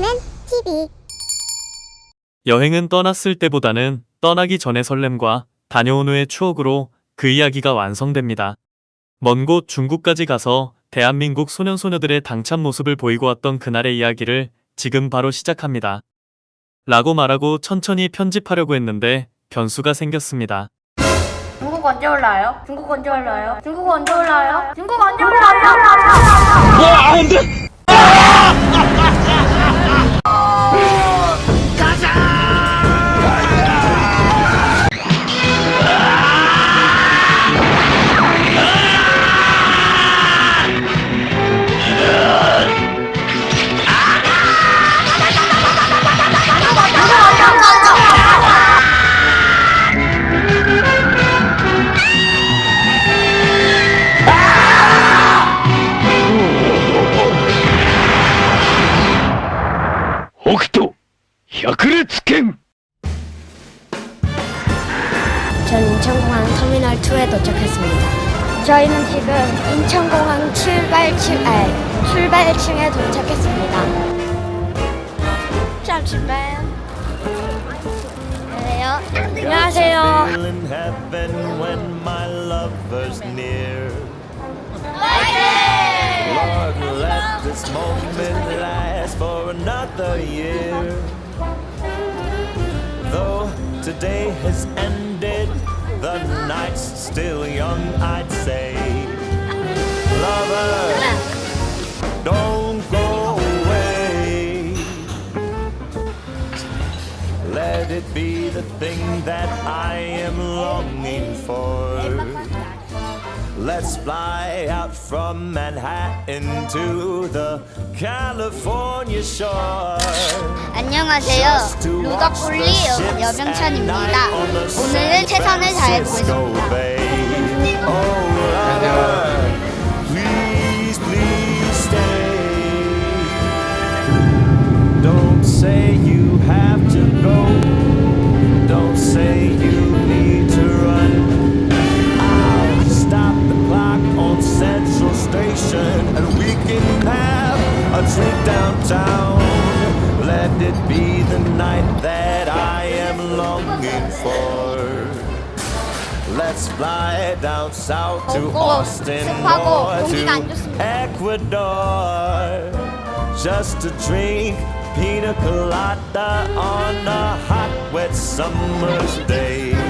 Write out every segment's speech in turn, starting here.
스노우맨 TV 여행은 떠났을 때보다는 떠나기 전의 설렘과 다녀온 후의 추억으로 그 이야기가 완성됩니다. 먼 곳 중국까지 가서 대한민국 소년소녀들의 당찬 모습을 보이고 왔던 그날의 이야기를 지금 바로 시작합니다. 라고 말하고 천천히 편집하려고 했는데 변수가 생겼습니다. 중국 언제 올라요? 중국 언제 올라요? 중국 언제 올라요? 중국 언제 올라요? 北 百裂拳 전 인천공항 터미널 2에 도착했습니다. 저희는 지금 인천공항 출발층, 아, 출발층에 도착했습니다. 잠시만. 안녕하세요. 안녕하세요. in heaven when my lover's near. Lord, let this moment last for another year. Though today has ended, the night's still young, I'd say. Lover, don't go away. Let it be the thing that I am longing for. Let's fly out from Manhattan to the California shore. 안녕하세요. 루더폴리 여병찬입니다. 오늘은 최선을 다해 보겠습니다. Oh, Please, sound. Let it be the night that I am longing for. Let's fly down south to Austin or to Ecuador just to drink pina colada on a hot, wet summer's day.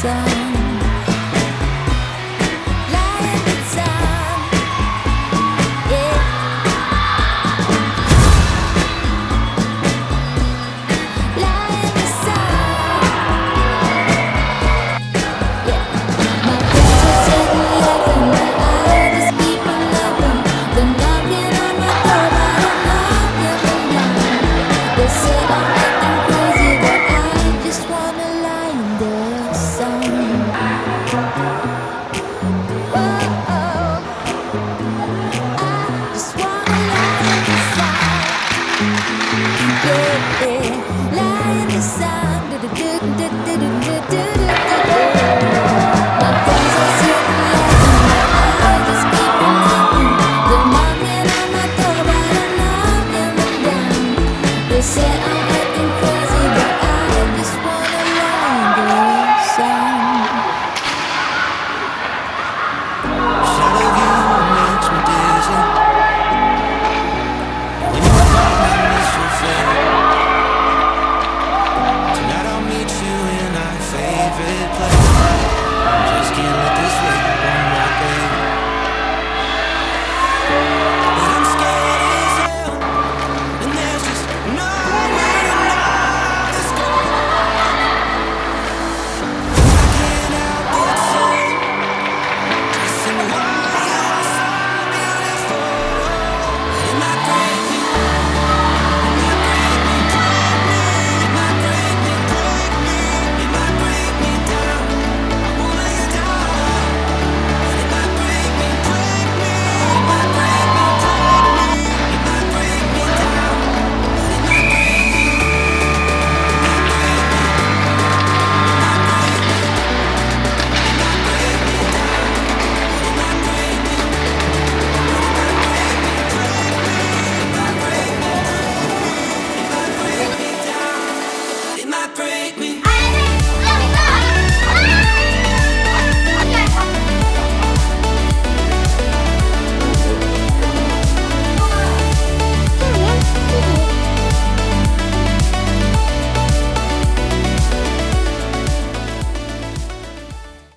sun